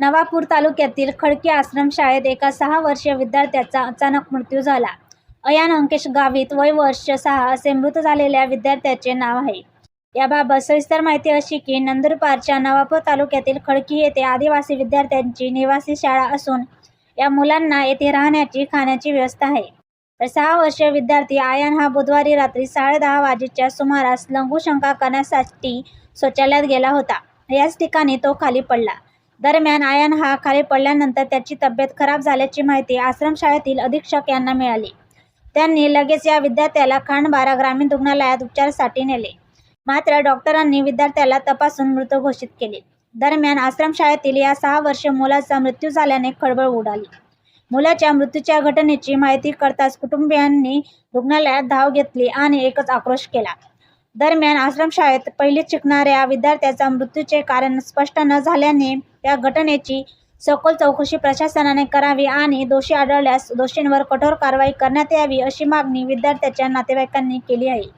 नवापूर तालुक्यातील खडकी आश्रमशाळेत एका सहा वर्षीय विद्यार्थ्याचा अचानक मृत्यू झाला. अयान अंकेश गावित वय वर्ष सहा असे मृत झालेल्या विद्यार्थ्याचे नाव आहे. याबाबत सविस्तर माहिती अशी की नंदुरबारच्या नवापूर तालुक्यातील खडकी येथे आदिवासी विद्यार्थ्यांची निवासी शाळा असून या मुलांना येथे राहण्याची खाण्याची व्यवस्था आहे. तर सहा वर्षीय विद्यार्थी आयान हा बुधवारी रात्री साडेदहा वाजेच्या सुमारास लघुशंका करण्यासाठी शौचालयात गेला होता. याच ठिकाणी तो खाली पडला. दरम्यान आयान हा खाली पडल्यानंतर त्याची तब्येत खराब झाल्याची माहिती आश्रमशाळेतील अधीक्षक यांना मिळाली. त्यांनी लगेच या विद्यार्थ्याला खांडबारा ग्रामीण रुग्णालयात उपचारासाठी नेले. मात्र डॉक्टरांनी विद्यार्थ्याला तपासून मृत घोषित केले. दरम्यान आश्रमशाळेतील या सहा वर्षीय मुलाचा मृत्यू झाल्याने खळबळ उडाली. मुलाच्या मृत्यूच्या घटनेची माहिती करताच कुटुंबियांनी रुग्णालयात धाव घेतली आणि एकच आक्रोश केला. दरम्यान आश्रमशाळेत पहिलीच शिकणाऱ्या विद्यार्थ्याचा मृत्यूचे कारण स्पष्ट न झाल्याने या घटनेची सखोल चौकशी प्रशासनाने करावी आणि दोषी आढळल्यास दोषींवर कठोर कारवाई करण्यात यावी अशी मागणी विद्यार्थ्याच्या नातेवाईकांनी केली आहे.